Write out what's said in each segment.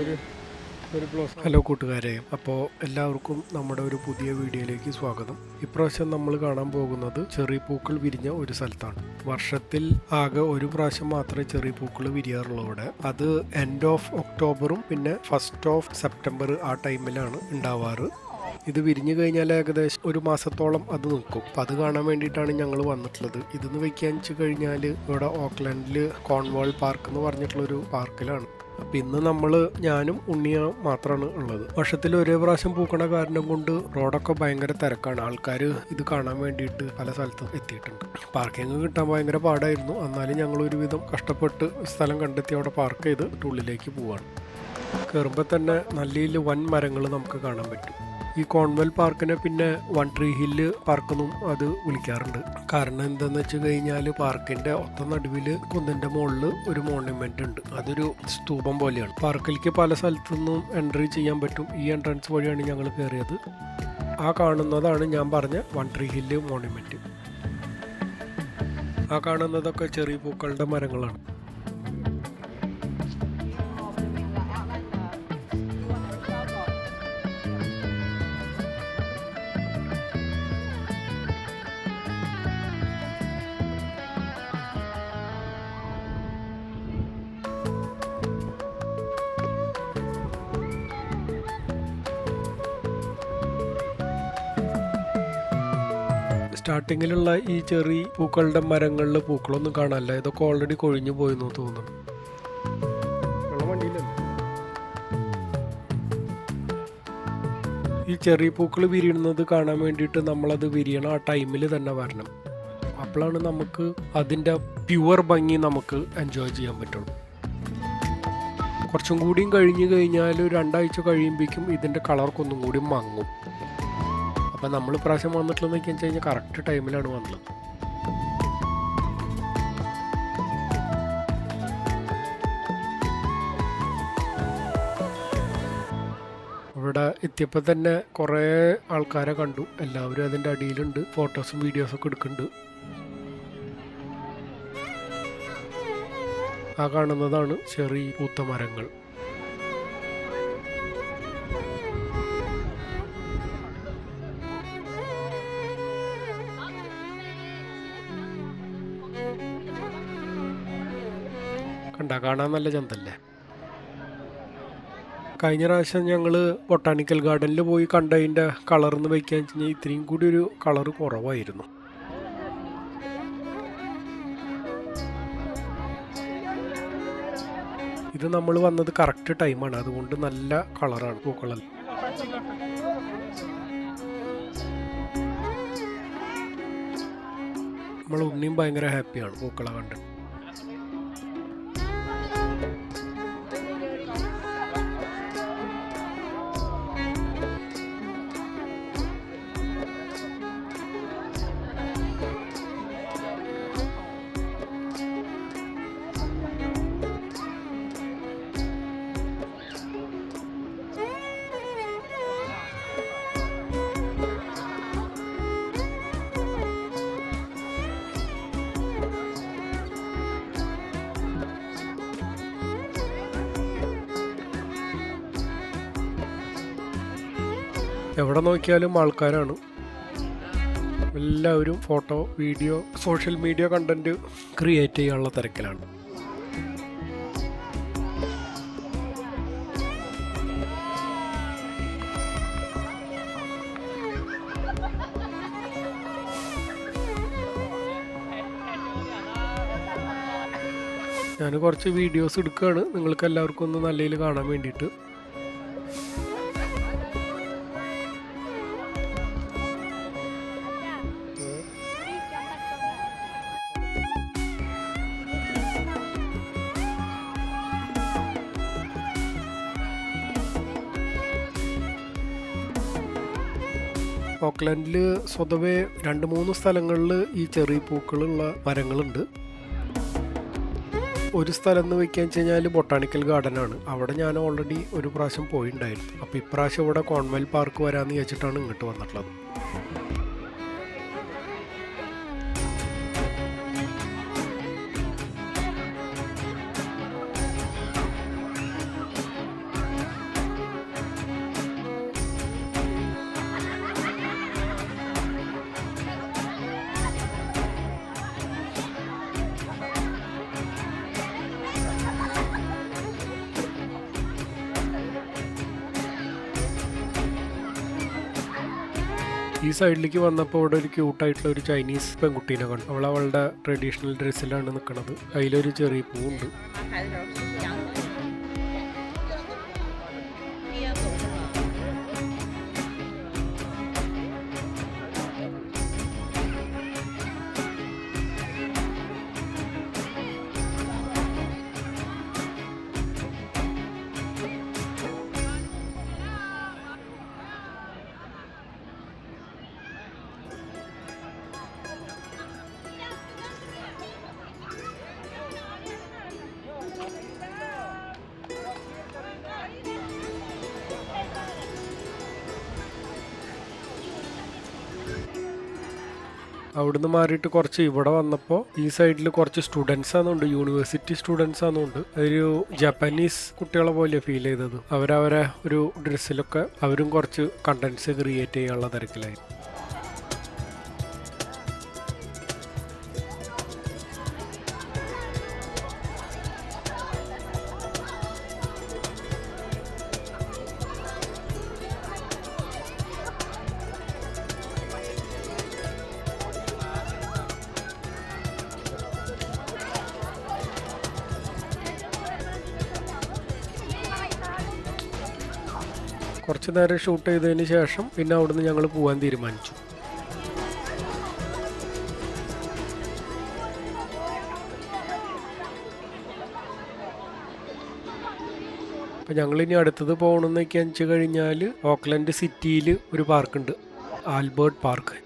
ഒരു blossom hello കൂട്ടുകാരെ അപ്പോൾ എല്ലാവർക്കും നമ്മുടെ ഒരു പുതിയ വീഡിയോയിലേക്ക് സ്വാഗതം. ഇപ്രാവശ്യം നമ്മൾ കാണാൻ പോകുന്നത് ചെറിയ പൂക്കൾ വിരിഞ്ഞ ഒരു സ്ഥലത്താണ്. വർഷത്തിൽ ആകെ ഒരു പ്രാവശ്യം മാത്രമേ ചെറിയ പൂക്കൾ വിരിയാറുള്ളൂ ഇവിടെ അത് എൻഡ് ഓഫ് ഒക്ടോബറും പിന്നെ ഫസ്റ്റ് ഓഫ് സെപ്റ്റംബർ ആ ടൈമിലാണ് ഉണ്ടാവാറ്. ഇത് വിരിഞ്ഞു കഴിഞ്ഞാൽ ഏകദേശം ഒരു മാസത്തോളം അത് നിൽക്കും. അപ്പം അത് കാണാൻ വേണ്ടിയിട്ടാണ് ഞങ്ങൾ വന്നിട്ടുള്ളത്. ഇതെന്ന് വെക്കാൻ വെച്ച് കഴിഞ്ഞാൽ ഇവിടെ ഓക്ലൻഡിൽ കോൺവാൾ പാർക്ക് എന്ന് പറഞ്ഞിട്ടുള്ളൊരു പാർക്കിലാണ് അപ്പം ഇന്ന് നമ്മൾ ഞാനും ഉണ്ണിയ മാത്രമാണ് ഉള്ളത്. വർഷത്തിൽ ഒരേ പ്രാവശ്യം പൂക്കണ കാരണം കൊണ്ട് റോഡൊക്കെ ഭയങ്കര തിരക്കാണ്. ആൾക്കാർ ഇത് കാണാൻ വേണ്ടിയിട്ട് പല സ്ഥലത്തും എത്തിയിട്ടുണ്ട്. പാർക്കിംഗ് കിട്ടാൻ ഭയങ്കര പാടായിരുന്നു. എന്നാലും ഞങ്ങൾ ഒരുവിധം കഷ്ടപ്പെട്ട് സ്ഥലം കണ്ടെത്തി അവിടെ പാർക്ക് ചെയ്ത് ഉള്ളിലേക്ക് പോവാണ്. കയറുമ്പോൾ തന്നെ നല്ല വൻ മരങ്ങൾ നമുക്ക് കാണാൻ പറ്റും. ഈ കോൺവെൽ പാർക്കിനെ പിന്നെ വൺ ട്രീ ഹില്ല് പാർക്കെന്നും അത് വിളിക്കാറുണ്ട്. കാരണം എന്താന്ന് വെച്ച് കഴിഞ്ഞാൽ പാർക്കിന്റെ ഒത്ത നടുവിൽ കുന്നിന്റെ മുകളിൽ ഒരു മോണുമെന്റ് ഉണ്ട്. അതൊരു സ്തൂപം പോലെയാണ്. പാർക്കിലേക്ക് പല സ്ഥലത്തു നിന്നും എൻട്രി ചെയ്യാൻ പറ്റും. ഈ എൻട്രൻസ് വഴിയാണ് ഞങ്ങൾ കയറിയത് ആ കാണുന്നതാണ് ഞാൻ പറഞ്ഞ വൺ ട്രീ ഹില്ല് മോണുമെന്റ് ആ കാണുന്നതൊക്കെ ചെറിയ പൂക്കളുടെ മരങ്ങളാണ്. സ്റ്റാർട്ടിങ്ങിലുള്ള ഈ ചെറിയ പൂക്കളുടെ മരങ്ങളിൽ പൂക്കളൊന്നും കാണാനില്ല. ഇതൊക്കെ ഓൾറെഡി കൊഴിഞ്ഞു പോയെന്ന് തോന്നുന്നു. ഈ ചെറിയ പൂക്കൾ വിരിയുന്നത് കാണാൻ വേണ്ടിയിട്ട് നമ്മളത് വിരിയണ ആ ടൈമിൽ തന്നെ വരണം. അപ്പോഴാണ് നമുക്ക് അതിന്റെ പ്യുവർ ഭംഗി നമുക്ക് എൻജോയ് ചെയ്യാൻ പറ്റുള്ളൂ. കുറച്ചും കൂടിയും കഴിഞ്ഞ് കഴിഞ്ഞാൽ രണ്ടാഴ്ച കഴിയുമ്പോഴേക്കും ഇതിന്റെ കളർക്ക് ഒന്നും കൂടി മങ്ങും. അപ്പം നമ്മൾ പ്രാവശ്യം വന്നിട്ടുള്ളതെന്ന് വെച്ച് കഴിഞ്ഞാൽ കറക്റ്റ് ടൈമിലാണ് വന്നത്. ഇവിടെ എത്തിയപ്പോൾ തന്നെ കുറേ ആൾക്കാരെ കണ്ടു. എല്ലാവരും അതിന്റെ അടിയിലുണ്ട്. ഫോട്ടോസും വീഡിയോസൊക്കെ എടുക്കുന്നുണ്ട്. ആ കാണുന്നതാണ് ചെറിയ പൂത്ത കണ്ട കാണാൻ നല്ല ചന്തല്ലേ? കഴിഞ്ഞ പ്രാവശ്യം ഞങ്ങൾ ബൊട്ടാണിക്കൽ ഗാർഡനിൽ പോയി കണ്ടതിന്റെ കളർന്ന് വയ്ക്കാൻ വെച്ച് കഴിഞ്ഞാൽ ഇത്രയും കൂടി ഒരു കളർ കുറവായിരുന്നു. ഇത് നമ്മൾ വന്നത് കറക്റ്റ് ടൈമാണ് അതുകൊണ്ട് നല്ല കളറാണ് പൂക്കളെല്ലാം. നമ്മൾ ഉണ്ണിയും ഭയങ്കര ഹാപ്പിയാണ് പൂക്കളെ കണ്ടിട്ട് എവിടെ നോക്കിയാലും ആൾക്കാരാണ്. എല്ലാവരും photo video social media content create ചെയ്യാനുള്ള തിരക്കിലാണ്. ഞാൻ കുറച്ച് വീഡിയോസ് എടുക്കുകയാണ്. നിങ്ങൾക്ക് എല്ലാവർക്കും ഒന്ന് നല്ല കാണാൻ വേണ്ടിയിട്ട്. ഓക്ലൻഡിൽ സ്വതവേ രണ്ട് മൂന്ന് സ്ഥലങ്ങളിൽ ഈ ചെറിയ പൂക്കളുള്ള മരങ്ങളുണ്ട്. ഒരു സ്ഥലം എന്ന് വെക്കാൻ വെച്ച് കഴിഞ്ഞാൽ ബൊട്ടാണിക്കൽ ഗാർഡൻ ആണ് അവിടെ ഞാൻ ഓൾറെഡി ഒരു പ്രാവശ്യം പോയിണ്ടായിരുന്നു. അപ്പോൾ ഇപ്രാവശ്യം ഇവിടെ കോൺവെൽ പാർക്ക് വരാമെന്ന് വെച്ചിട്ടാണ് ഇങ്ങോട്ട് വന്നിട്ടുള്ളത്. ഈ സൈഡിലേക്ക് വന്നപ്പോൾ അവിടെ ഒരു ക്യൂട്ടായിട്ടുള്ള ഒരു ചൈനീസ് പെൺകുട്ടീനെ കണ്ടു. അവൾ അവളുടെ ട്രഡീഷണൽ ഡ്രസ്സിലാണ് നിൽക്കുന്നത് അതിലൊരു ചെറിയ പൂവുണ്ട്. അവിടുന്ന് മാറിയിട്ട് കുറച്ച് ഇവിടെ വന്നപ്പോൾ ഈ സൈഡിൽ കുറച്ച് സ്റ്റുഡൻസ് ആണെന്നുണ്ട് യൂണിവേഴ്സിറ്റി സ്റ്റുഡൻസ് ആണെന്നുണ്ട്. ഒരു ജപ്പാനീസ് കുട്ടികളെ പോലെ ഫീൽ ചെയ്തത്. അവരവരെ ഒരു ഡ്രസ്സിലൊക്കെ അവരും കുറച്ച് കണ്ടന്റ്സ് ക്രിയേറ്റ് ചെയ്യാനുള്ള തിരക്കിലായി കുറച്ച് നേരം ഷൂട്ട് ചെയ്തതിന് ശേഷം പിന്നെ അവിടുന്ന് ഞങ്ങൾ പോകാൻ തീരുമാനിച്ചു. അപ്പം ഞങ്ങളിനി അടുത്തത് പോകണമെന്നൊക്കെ വെച്ച് കഴിഞ്ഞാൽ ഓക്ലൻഡ് സിറ്റിയിൽ ഒരു പാർക്കുണ്ട് ആൽബർട്ട് പാർക്ക്.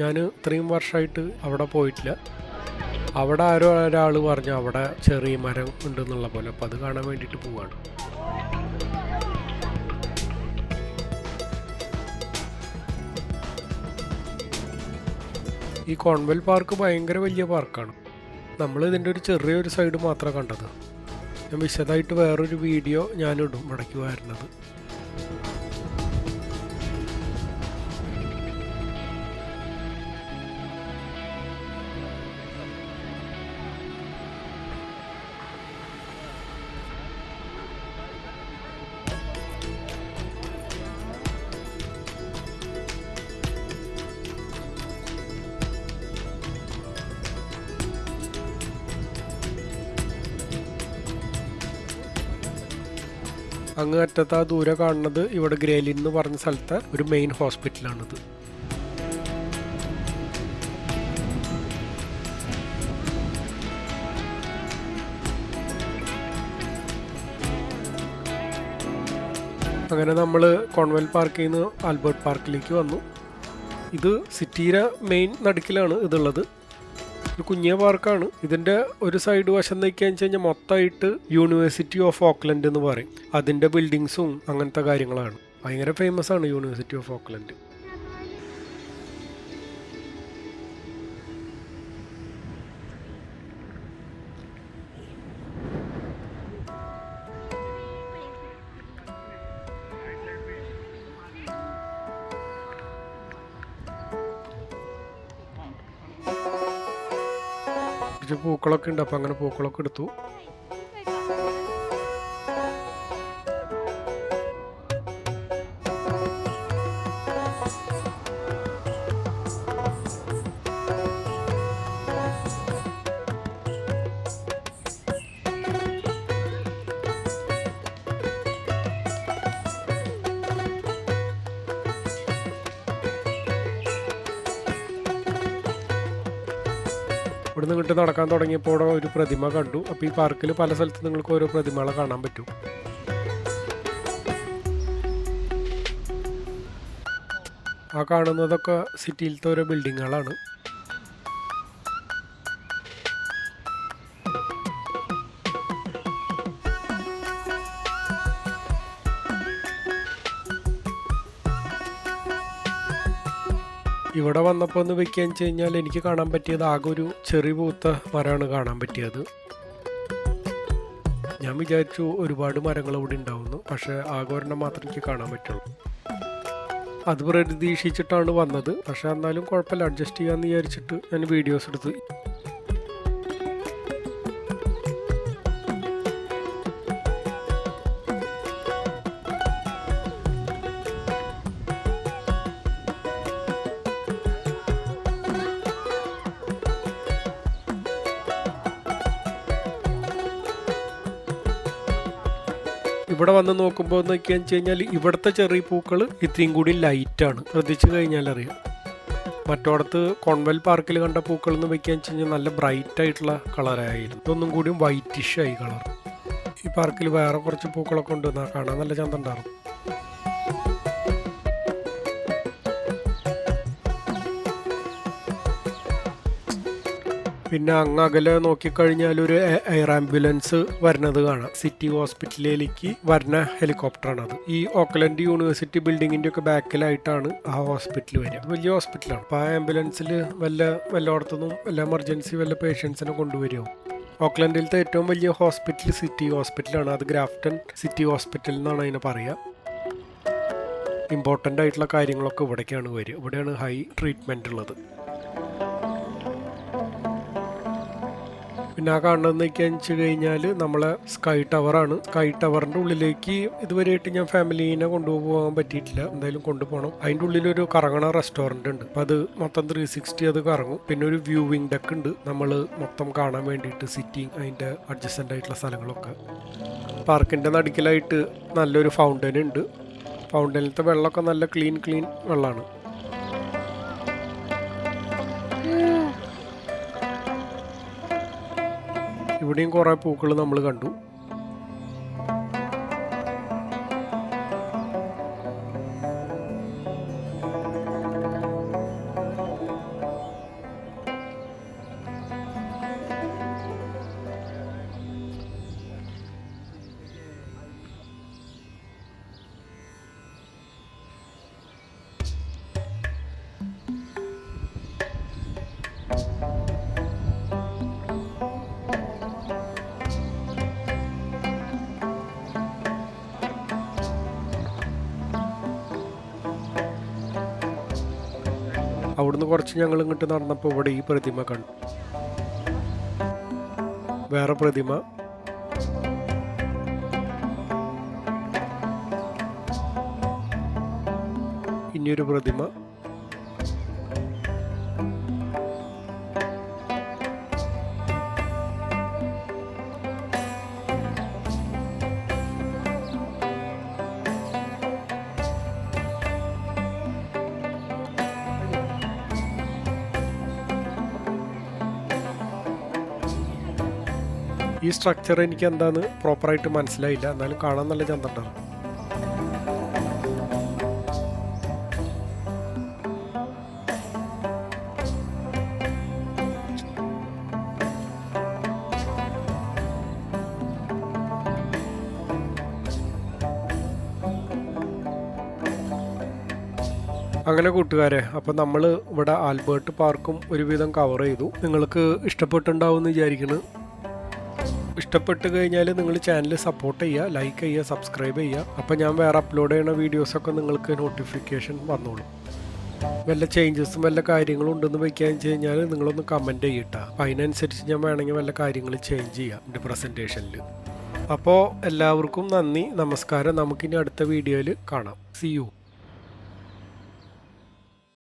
ഞാൻ ഇത്രയും വർഷമായിട്ട് അവിടെ പോയിട്ടില്ല. അവിടെ ആരോ ഒരാൾ പറഞ്ഞു അവിടെ ചെറിയ മരം ഉണ്ടെന്നുള്ള പോലെ അപ്പോൾ അത് കാണാൻ വേണ്ടിയിട്ട് പോവാണ്. ഈ കോൺവെൽ പാർക്ക് ഭയങ്കര വലിയ പാർക്കാണ്. നമ്മൾ ഇതിന്റെ ഒരു ചെറിയൊരു സൈഡ് മാത്രമേ കണ്ടത്. ഞാൻ വിശദമായിട്ട് വേറൊരു വീഡിയോ ഞാനിടും ഇടയ്ക്ക് വരുന്നത് അങ്ങ് അറ്റത്ത് ആ ദൂരെ കാണുന്നത് ഇവിടെ ഗ്രേലിൻ എന്ന് പറഞ്ഞ സ്ഥലത്തെ ഒരു മെയിൻ ഹോസ്പിറ്റലാണിത് അങ്ങനെ നമ്മൾ കോൺവെൽ പാർക്കിൽ നിന്ന് ആൽബർട്ട് പാർക്കിലേക്ക് വന്നു. ഇത് സിറ്റിയുടെ മെയിൻ നടുക്കിലാണ് ഇതുള്ളത്. ഒരു കുഞ്ഞിയ പാർക്കാണ്. ഇതിന്റെ ഒരു സൈഡ് വശം നോക്കിയാന്ന് വെച്ച് കഴിഞ്ഞാൽ മൊത്തമായിട്ട് യൂണിവേഴ്സിറ്റി ഓഫ് ഓക്ലൻഡ് എന്ന് പറയും. അതിന്റെ ബിൽഡിങ്സും അങ്ങനത്തെ കാര്യങ്ങളാണ്. ഭയങ്കര ഫേമസ് ആണ് യൂണിവേഴ്സിറ്റി ഓഫ് ഓക്ലൻഡ് കുറച്ച് പൂക്കളൊക്കെ ഉണ്ട്. അപ്പോൾ അങ്ങനെ പൂക്കളൊക്കെ എടുത്തു. ഇവിടുന്ന് ഇങ്ങോട്ട് നടക്കാൻ തുടങ്ങിയപ്പോൾ ഒരു പ്രതിമ കണ്ടു. അപ്പോൾ ഈ പാർക്കിൽ പല സ്ഥലത്ത് നിങ്ങൾക്ക് ഓരോ പ്രതിമകളെ കാണാൻ പറ്റും. ആ കാണുന്നതൊക്കെ സിറ്റിയിലത്തെ ഓരോ ബിൽഡിങ്ങുകളാണ് ഇവിടെ വന്നപ്പോൾ ഒന്ന് വെക്കുകയെന്ന് വെച്ച് കഴിഞ്ഞാൽ എനിക്ക് കാണാൻ പറ്റിയത് ആകെ ഒരു ചെറിയ പൂത്ത മരമാണ് കാണാൻ പറ്റിയത്. ഞാൻ വിചാരിച്ചു ഒരുപാട് മരങ്ങൾ അവിടെ ഉണ്ടാവുന്നു പക്ഷെ ആകെ ഒരെണ്ണം മാത്രം എനിക്ക് കാണാൻ പറ്റുള്ളൂ. അത് പ്രതീക്ഷിച്ചിട്ടാണ് വന്നത് പക്ഷെ എന്നാലും കുഴപ്പമില്ല അഡ്ജസ്റ്റ് ചെയ്യാമെന്ന് വിചാരിച്ചിട്ട് ഞാൻ വീഡിയോസ് എടുത്ത് വന്ന് നോക്കുമ്പോൾ നോക്കിയാന്ന് വെച്ച് കഴിഞ്ഞാൽ ഇവിടുത്തെ ചെറിയ പൂക്കൾ ഇത്രയും കൂടി ലൈറ്റാണ് ശ്രദ്ധിച്ചു കഴിഞ്ഞാൽ അറിയാം മറ്റോടത്ത് കോൺവെൽ പാർക്കിൽ കണ്ട പൂക്കൾ എന്ന് വെക്കാന്ന് വെച്ച് കഴിഞ്ഞാൽ നല്ല ബ്രൈറ്റ് ആയിട്ടുള്ള കളറായിരുന്നു ഇതൊന്നും കൂടിയും വൈറ്റിഷ് ആയി കളർ ഈ പാർക്കിൽ വേറെ കുറച്ച് പൂക്കളൊക്കെ ഉണ്ട് കാണാൻ നല്ല ചന്തം പിന്നെ അങ്ങ് അകലെ നോക്കിക്കഴിഞ്ഞാൽ ഒരു എയർ ആംബുലൻസ് വരുന്നത് കാണാം. സിറ്റി ഹോസ്പിറ്റലിലേക്ക് വരുന്ന ഹെലികോപ്റ്ററാണ് അത് ഈ ഓക്ലൻഡ് യൂണിവേഴ്സിറ്റി ബിൽഡിങ്ങിന്റെ ഒക്കെ ബാക്കിലായിട്ടാണ് ആ ഹോസ്പിറ്റൽ വരിക. വലിയ ഹോസ്പിറ്റലാണ്. അപ്പോൾ ആ ആംബുലൻസിൽ വല്ല വല്ലയിടത്തുനിന്നും വല്ല എമർജൻസി വല്ല പേഷ്യൻസിനെ കൊണ്ടുവരുമോ ഓക്ലൻഡിലത്തെ ഏറ്റവും വലിയ ഹോസ്പിറ്റൽ സിറ്റി ഹോസ്പിറ്റലാണ്. അത് ഗ്രാഫ്റ്റൺ സിറ്റി ഹോസ്പിറ്റൽ എന്നാണ് അതിനെ പറയുക. ഇമ്പോർട്ടന്റ് ആയിട്ടുള്ള കാര്യങ്ങളൊക്കെ ഇവിടേക്കാണ് വരിക. ഇവിടെയാണ് ഹൈ ട്രീറ്റ്മെന്റ് ഉള്ളത്. പിന്നെ ആ കാണുന്നതെന്ന് വെച്ച് കഴിഞ്ഞാൽ നമ്മളെ സ്കൈ ടവറാണ് സ്കൈ ടവറിന്റെ ഉള്ളിലേക്ക് ഇതുവരെയായിട്ട് ഞാൻ ഫാമിലീനെ കൊണ്ടുപോകാൻ പറ്റിയിട്ടില്ല. എന്തായാലും കൊണ്ടുപോകണം. അതിന്റെ ഒരു കറങ്ങണ റെസ്റ്റോറന്റ് ഉണ്ട്. അപ്പം അത് മൊത്തം ത്രീ സിക്സ്റ്റി അത് കറങ്ങും. പിന്നെ ഒരു വ്യൂവിംഗ് ഡെക്ക് ഉണ്ട്. നമ്മൾ മൊത്തം കാണാൻ വേണ്ടിയിട്ട് സിറ്റിങ് അതിന്റെ അഡ്ജസ്റ്റന്റ് ആയിട്ടുള്ള സ്ഥലങ്ങളൊക്കെ. പാർക്കിന്റെ നടുക്കിലായിട്ട് നല്ലൊരു ഫൗണ്ടൻ ഉണ്ട്. ഫൗണ്ടനിലത്തെ വെള്ളമൊക്കെ നല്ല ക്ലീൻ ക്ലീൻ വെള്ളമാണ് ഇവിടെയും കുറേ പൂക്കൾ നമ്മൾ കണ്ടു. അവിടുന്ന് കുറച്ച് ഞങ്ങൾ ഇങ്ങോട്ട് നടന്നപ്പോൾ ഇവിടെ ഈ പ്രതിമ കണ്ടു. വേറെ പ്രതിമ. ഇനിയൊരു പ്രതിമ. ഈ സ്ട്രക്ചർ എനിക്ക് എന്താന്ന് പ്രോപ്പറായിട്ട് മനസ്സിലായില്ല. എന്നാലും കാണാൻ നല്ല ചന്തണ്ടാണ് അങ്ങനെ കൂട്ടുകാരെ അപ്പം നമ്മൾ ഇവിടെ ആൽബർട്ട് പാർക്കും ഒരുവിധം കവർ ചെയ്തു. നിങ്ങൾക്ക് ഇഷ്ടപ്പെട്ടുണ്ടാവും എന്ന് വിചാരിക്കുന്നു. ഇഷ്ടപ്പെട്ട് കഴിഞ്ഞാൽ നിങ്ങൾ ചാനൽ സപ്പോർട്ട് ചെയ്യുക ലൈക്ക് ചെയ്യുക സബ്സ്ക്രൈബ് ചെയ്യുക അപ്പോൾ ഞാൻ വേറെ അപ്ലോഡ് ചെയ്യുന്ന വീഡിയോസൊക്കെ നിങ്ങൾക്ക് നോട്ടിഫിക്കേഷൻ വന്നോളും. വല്ല ചേഞ്ചസും വല്ല കാര്യങ്ങളും ഉണ്ടെന്ന് വയ്ക്കാന്ന് വെച്ച് കഴിഞ്ഞാൽ നിങ്ങളൊന്ന് കമന്റ് ചെയ്യട്ടെ. അപ്പം അതിനനുസരിച്ച് ഞാൻ വേണമെങ്കിൽ വല്ല കാര്യങ്ങൾ ചേഞ്ച് ചെയ്യാം എന്റെ പ്രസന്റേഷനിൽ അപ്പോൾ എല്ലാവർക്കും നന്ദി നമസ്കാരം. നമുക്കിനി അടുത്ത വീഡിയോയിൽ കാണാം. C U